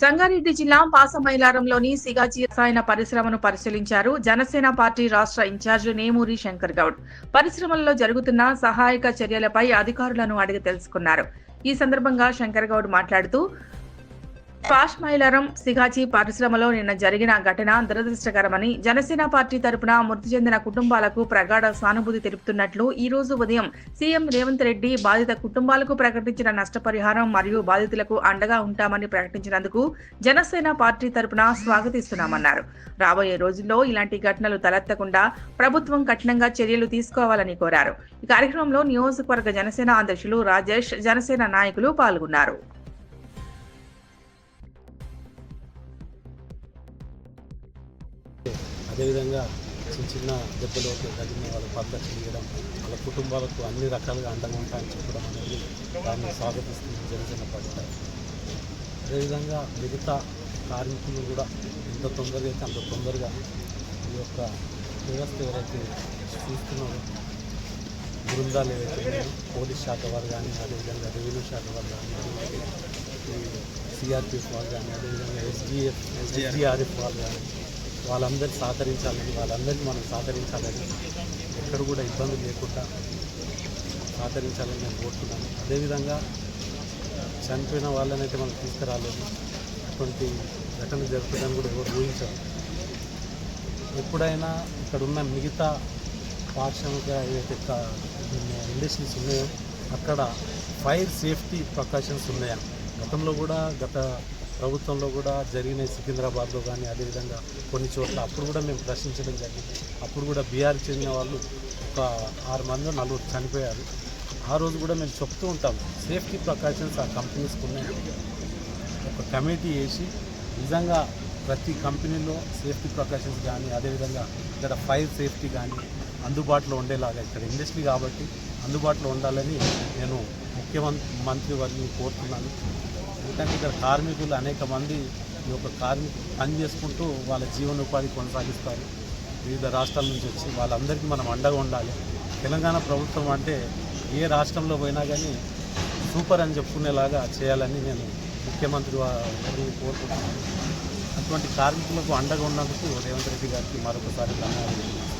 సంగారెడ్డి జిల్లా పాసమైలారంలోని సిగాచి రసాయన పరిశ్రమను పరిశీలించారు జనసేన పార్టీ రాష్ట్ర ఇన్ఛార్జి నేమూరి శంకర్ గౌడ్. పరిశ్రమల్లో జరుగుతున్న సహాయక చర్యలపై అధికారులను అడిగి తెలుసుకున్నారు. ఈ సందర్భంగా శంకర్ గౌడ్ మాట్లాడుతూ పాష్మైలరం సిగాచి పరిశ్రమలో నిన్న జరిగిన ఘటన దురదృష్టకరమని జనసేన పార్టీ తరపున మృతి చెందిన కుటుంబాలకు ప్రగాఢ సానుభూతి తెలుపుతున్నట్లు ఈ రోజు ఉదయం సీఎం రేవంత్ రెడ్డి బాధిత కుటుంబాలకు ప్రకటించిన నష్టపరిహారం మరియు బాధితులకు అండగా ఉంటామని ప్రకటించినందుకు జనసేన పార్టీ తరపున స్వాగతిస్తున్నామన్నారు. రాబోయే రోజుల్లో ఇలాంటి ఘటనలు తలెత్తకుండా ప్రభుత్వం కఠినంగా చర్యలు తీసుకోవాలని కోరారు. ఈ కార్యక్రమంలో నియోజకవర్గ జనసేన అధ్యక్షులు రాజేష్ జనసేన నాయకులు పాల్గొన్నారు. అదేవిధంగా చిన్న చిన్న దెబ్బలు తగిన వాళ్ళ పద్ధతి చేయడం వాళ్ళ కుటుంబాలకు అన్ని రకాలుగా అండగా ఉంటాయని చెప్పడం అనేది దాన్ని స్వాగతిస్తుంది జనసేన పార్టీ అదేవిధంగా మిగతా కార్మికులు కూడా ఎంత తొందరగా అయితే అంత తొందరగా ఈ యొక్క వ్యవస్థ ఎవరైతే చూస్తున్నారో బృందాలు ఏవైతే పోలీస్ శాఖ వారు కానీ అదేవిధంగా రెవెన్యూ శాఖ వారు కానీ సిఆర్పిఎఫ్ వాళ్ళు కానీ అదేవిధంగా ఎస్డిఎఫ్ ఎస్డిఆర్ఎఫ్ వాళ్ళు కానీ వాళ్ళందరూ సహకరించాలని వాళ్ళందరికీ మనం సహకరించాలని ఎక్కడ కూడా ఇబ్బంది లేకుండా సహకరించాలని నేను కోరుతున్నాను. అదేవిధంగా చనిపోయిన వాళ్ళని అయితే మనం తీసుకురాలేదు. అటువంటి ఘటన జరుగుతుందని కూడా ఎవరు ఊహించారు. ఎప్పుడైనా ఇక్కడ ఉన్న మిగతా పారిశ్రామిక ఏవైతే ఇండస్ట్రీస్ ఉన్నాయో అక్కడ ఫైర్ సేఫ్టీ ప్రకాషన్స్ ఉన్నాయా గతంలో కూడా గత ప్రభుత్వంలో కూడా జరిగిన సికింద్రాబాద్లో కానీ అదేవిధంగా కొన్ని చోట్ల అప్పుడు కూడా మేము ప్రశ్నించడం జరిగింది. అప్పుడు కూడా బీఆర్ చెందిన వాళ్ళు ఒక ఆరు మంది నలుగురు చనిపోయారు. ఆ రోజు కూడా మేము చెప్తూ ఉంటాం సేఫ్టీ ప్రకాషన్స్ ఆ కంపెనీస్కి ఉన్నాయి. ఒక కమిటీ వేసి నిజంగా ప్రతి కంపెనీలో సేఫ్టీ ప్రకాషన్స్ కానీ అదేవిధంగా ఇక్కడ ఫైర్ సేఫ్టీ కానీ అందుబాటులో ఉండేలాగా ఇక్కడ ఇండస్ట్రీ కాబట్టి అందుబాటులో ఉండాలని నేను ముఖ్యమంత్రి మంత్రి వారిని కోరుతున్నాను. ఎందుకంటే ఇక్కడ కార్మికులు అనేక మంది ఈ యొక్క కార్మికులు పని చేసుకుంటూ వాళ్ళ జీవనోపాధి కొనసాగిస్తారు. వివిధ రాష్ట్రాల నుంచి వచ్చి వాళ్ళందరికీ మనం అండగా ఉండాలి. తెలంగాణ ప్రభుత్వం అంటే ఏ రాష్ట్రంలో పోయినా కానీ సూపర్ అని చెప్పుకునేలాగా చేయాలని నేను ముఖ్యమంత్రి వారిని కోరుకుంటున్నాను. అటువంటి కార్మికులకు అండగా ఉన్నందుకు రేవంత్ రెడ్డి గారికి మరొకసారి ధన్యవాదాలు.